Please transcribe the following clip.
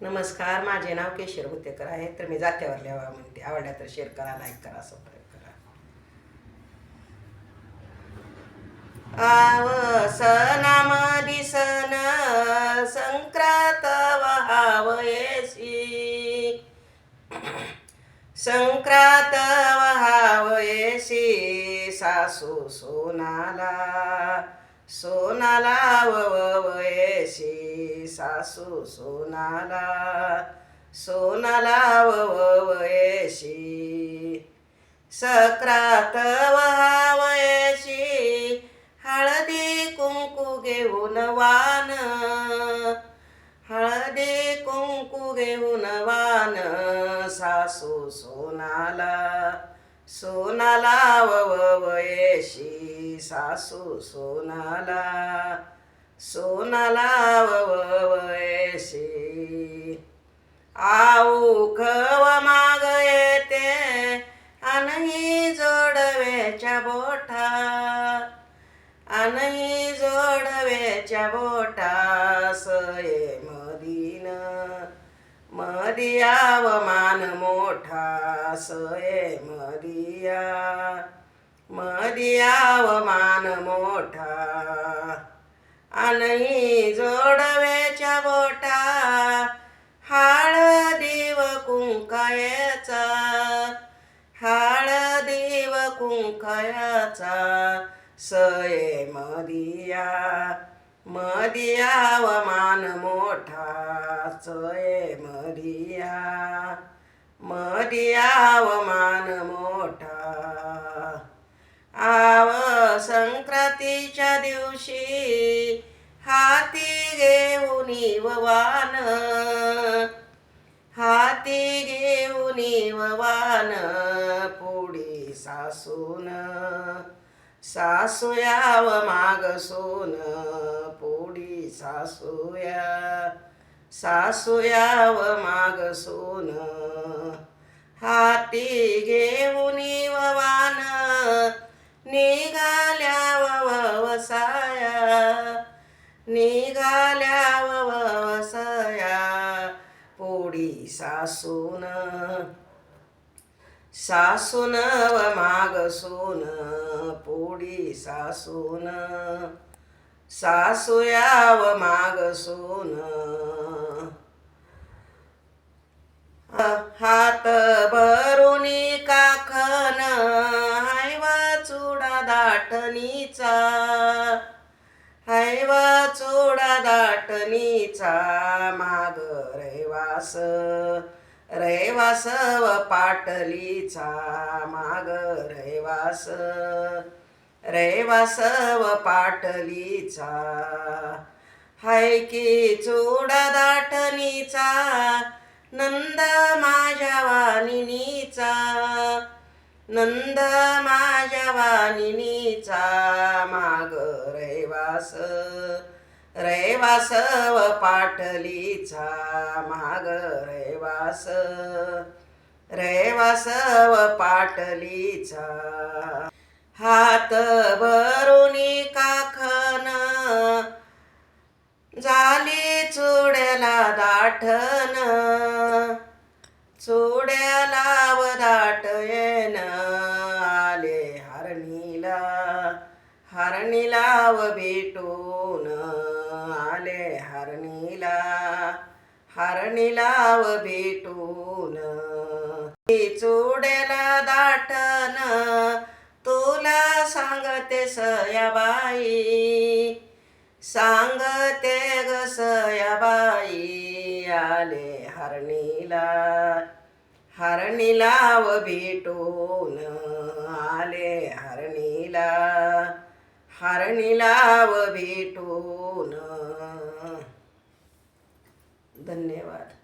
नमस्कार माझे नाव केशर गुत्तेकर आहे. तर मी जात्यावर लिहावा म्हणते. आवडल्या तर शेअर करा लाईक करा सबस्क्राईब करा. आव सनाम दिसन संक्रात वहावयसी. संक्रात वहावयसी. सासू सोनाला सोनाला ववयसी सासू सोनाला सोनाला वयशी सक्रात वहावयशी हळदी कुंकू घेऊन वान। हळदी कुंकू घेऊन वान। सासू सोनाला सोनाला वयशी सासू सोनाला सोनाला ववयशी आऊ माग येते अनही जोडव्याच्या बोठा अनही जोडव्याच्या बोटा ये मदीन. मदियाव मान मोठा सये मदिया. मदियाव मान मोठा आणि जोडव्याच्या बोटा हळदीव कुंकायाचा हळदीव कुंकायाचा सये मदिया मदिया व मान मोठा सये मदिया मदिया व मान मोठा. आ संक्रांतीच्या दिवशी हाती घेऊन वान. हाती घेऊन वान पुढे सासून. सासूयाव माग सोन पुढी सासूया सासूयाव माग सोन हाती घेऊन वान. निघाल्या वसाया निघाल्या ववसाया पोडी सासून सासून व माग सोन पोडी सासून सासूया व मागसून. हात भरुनी दाटणीचा. हायवा चोडा दाटणीचा. माग रैवास रहिवास व पाटलीचा. माग रैवास रहिवास व पाटलीचा. हाय की चोडा दाटणीचा नंद माझ्या वाणिनीचा नंद माझ्या वाणिनीचा माग रैवास रैवास व पाटलीचा माग रैवास रैवास व पाटलीचा. हात भरुनी काखन झाली चुड्याला दाठन चुड्याला वदा भेटून आले हरणीला. हरणीला व भेटून चुडेला दाटन तुला सांगते सयाबाई. सांगते ग सयाबाई आले हरणीला. हरणीला व भेटून आले हरणीला. हरणीला व भेटून. धन्यवाद.